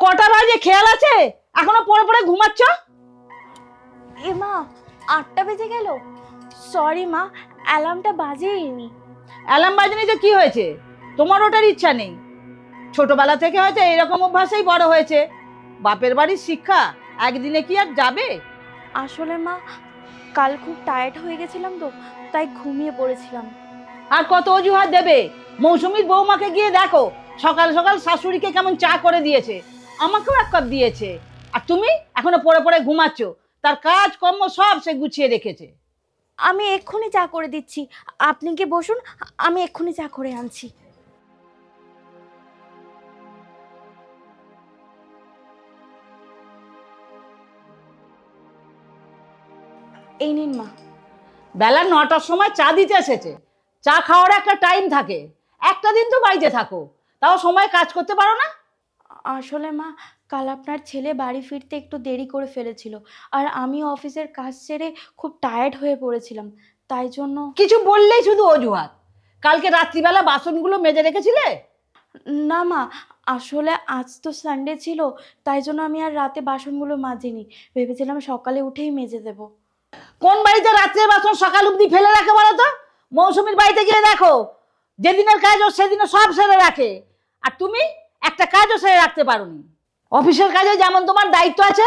কটা বাজে? খেয়াল আছে? এখনও পরে পরে ঘুমাচ্ছ? এ মা আটটা বেজে গেল। সরি মা অ্যালার্মটা বাজেইনি। অ্যালার্ম বাজনি তো কি হয়েছে? তোমার ওটার ইচ্ছা নেই। ছোটবেলা থেকে হয়তো এরকম অভ্যাসেই বড় হয়েছে। বাপের বাড়ির শিক্ষা একদিনে কি আর যাবে? আসলে মা কাল খুব টায়ার্ড হয়ে গেছিলাম তো তাই ঘুমিয়ে পড়েছিলাম। আর কত অজুহাত দেবে? মৌসুমীর বৌমাকে গিয়ে দেখো সকাল সকাল শাশুড়িকে কেমন চা করে দিয়েছে। আমাকেও এক কাপ দিয়েছে। আর তুমি এখনও পরে পরে ঘুমাচ্ছ। তার কাজ কর্ম সব সে গুছিয়ে রেখেছে। আমি এক্ষুনি চা করে দিচ্ছি। আপনি কি বসুন আমি এক্ষুনি চা করে আনছি। এই নিন মা। বেলা নটার সময় চা দিতে এসেছে। চা খাওয়ার একটা টাইম থাকে। একটা দিন তো বাড়িতে থাকো। তাও সময় কাজ করতে পারো না? আসলে মা কাল আপনার ছেলে বাড়ি ফিরতে একটু দেরি করে ফেলেছিল আর আমি অফিসের কাজ সেরে খুব টায়ার্ড হয়ে পড়েছিলাম। তাই জন্য কিছু বললেই শুধু অজুহাত। কালকে রাত্রিবেলা বাসনগুলো মেজে রেখেছিলে? না মা আসলে আজ তো সানডে ছিল তাই জন্য আমি আর রাতে বাসনগুলো মাজিনি। ভেবেছিলাম সকালে উঠেই মেজে দেব। কোন বাড়িতে রাত্রে বাসন সকাল অবধি ফেলে রাখে বলো তো? মৌসুমীর বাড়িতে গিয়ে দেখো যেদিনের কাজ ও সেদিনে সব সেরে রাখে। আর তুমি? একটা কাজও সেরে রাখতে পারোনি। অফিসের কাজে যেমন তোমার দায়িত্ব আছে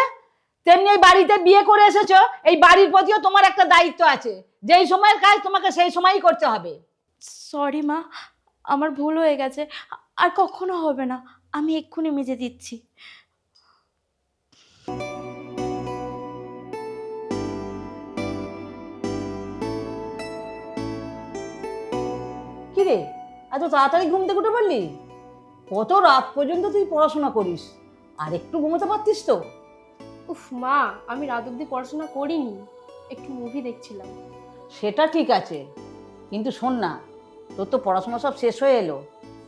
তেমনি এই বাড়িতে বিয়ে করে এসেছ এই বাড়ির প্রতিও তোমার একটা দায়িত্ব আছে। যেই সময়ের কাজ তোমাকে সেই সময়ই করতে হবে। সরি মা আমার ভুল হয়ে গেছে। আর কখনো হবে না আমি এক্ষুনি মেজে দিচ্ছি। কি রে এত তাড়াতাড়ি ঘুম থেকে উঠে পড়লি? কত রাত পর্যন্ত তুই পড়াশোনা করিস? আর একটু ঘুমোতে পারতিস তো। উফ মা আমি রাত অব্দি পড়াশোনা করিনি। একটু মুভি দেখছিলাম। সেটা ঠিক আছে। কিন্তু শোন না তোর তো পড়াশোনা সব শেষ হয়ে এলো।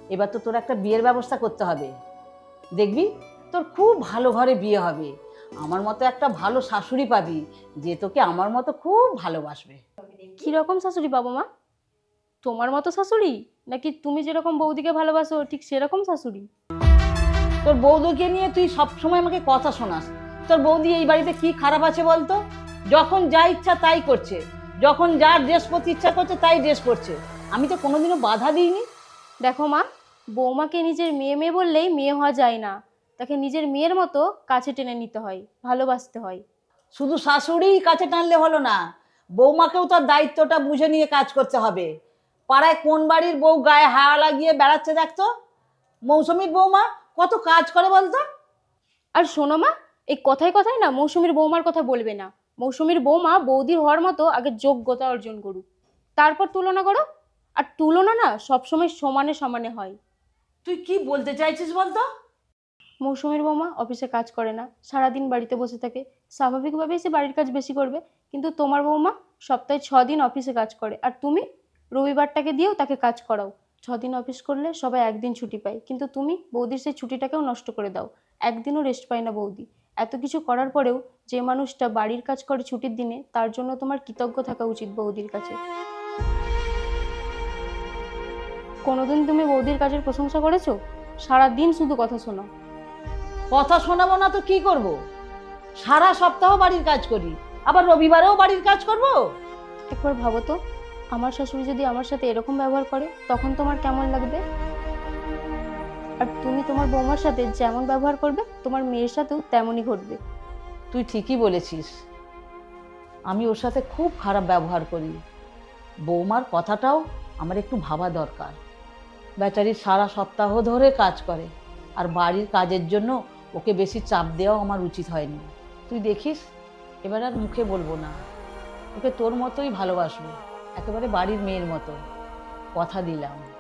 এবার তো তোর একটা বিয়ের ব্যবস্থা করতে হবে। দেখবি তোর খুব ভালো ঘরে বিয়ে হবে। আমার মতো একটা ভালো শাশুড়ি পাবি যে তোকে আমার মতো খুব ভালোবাসবে। কি রকম শাশুড়ি বাবা মা? তোমার মতো শাশুড়ি? নাকি তুমি যেরকম বৌদিকে ভালোবাসো ঠিক সেরকম শাশুড়ি? তোর বৌদিকে নিয়ে তুই সবসময় আমাকে কথা শোনাস। তোর বৌদি এই বাড়িতে কি খারাপ আছে বলতো? যখন যা ইচ্ছা তাই করছে। যখন যার ড্রেস পরতে ইচ্ছা করছে তাই ড্রেস করছে। আমি তো কোনোদিনও বাধা দিইনি। দেখো মা বৌমাকে নিজের মেয়ে মেয়ে বললেই মেয়ে হওয়া যায় না। তাকে নিজের মেয়ের মতো কাছে টেনে নিতে হয় ভালোবাসতে হয়। শুধু শাশুড়িই কাছে টানলে হলো না। বৌমাকেও তার দায়িত্বটা বুঝে নিয়ে কাজ করতে হবে। পাড়ায় কোন বাড়ির বউ গায়ে হাওয়া লাগিয়ে বেড়াচ্ছে দেখতো? মৌসুমীর বৌমা কত কাজ করে বলতো? আর শোনো মা এই কথায় কথায় না মৌসুমীর বৌমার কথা বলবে না। মৌসুমীর বৌমা বৌদির হওয়ার মতো আগে যোগ্যতা অর্জন করুক। তারপর তুলনা করো। আর তুলনা না সবসময় সমানে সমানে হয়। তুই কি বলতে চাইছিস বলতো? মৌসুমীর বৌমা অফিসে কাজ করে না সারাদিন বাড়িতে বসে থাকে। স্বাভাবিকভাবেই সে বাড়ির কাজ বেশি করবে। কিন্তু তোমার বৌমা সপ্তাহে ছ দিন অফিসে কাজ করে। আর তুমি? রবিবারটাকে দিয়েও তাকে কাজ করাও। ছদিন অফিস করলে সবাই একদিন ছুটি পায়। কিন্তু তুমি বৌদির সেই ছুটিটাকেও নষ্ট করে দাও। একদিনও রেস্ট পায় না বৌদি। এত কিছু করার পরেও যে মানুষটা বাড়ির কাজ করে ছুটির দিনে তার জন্য তোমার কৃতজ্ঞ থাকা উচিত বৌদির কাছে। কোনোদিন তুমি বৌদির কাজের প্রশংসা করেছ? সারাদিন শুধু কথা শোনো কথা শোনাবো না তো কি করব? সারা সপ্তাহ বাড়ির কাজ করি। আবার রবিবারেও বাড়ির কাজ করব? একবার ভাবো তো। আমার শাশুড়ি যদি আমার সাথে এরকম ব্যবহার করে, তখন তোমার কেমন লাগবে? আর তুমি তোমার বৌমার সাথে যেমন ব্যবহার করবে, তোমার মেয়ের সাথেও তেমনই ঘটবে। তুই ঠিকই বলেছিস। আমি ওর সাথে খুব খারাপ ব্যবহার করি। বৌমার কথাটাও আমার একটু ভাবা দরকার। বেচারি সারা সপ্তাহ ধরে কাজ করে, আর বাড়ির কাজের জন্য ওকে বেশি চাপ দেওয়াও আমার উচিত হয়নি। তুই দেখিস, এবার আর মুখে বলব না। ওকে তোর মতোই ভালোবাসবো। একেবারে বাড়ির মেয়ের মতো। কথা দিলাম।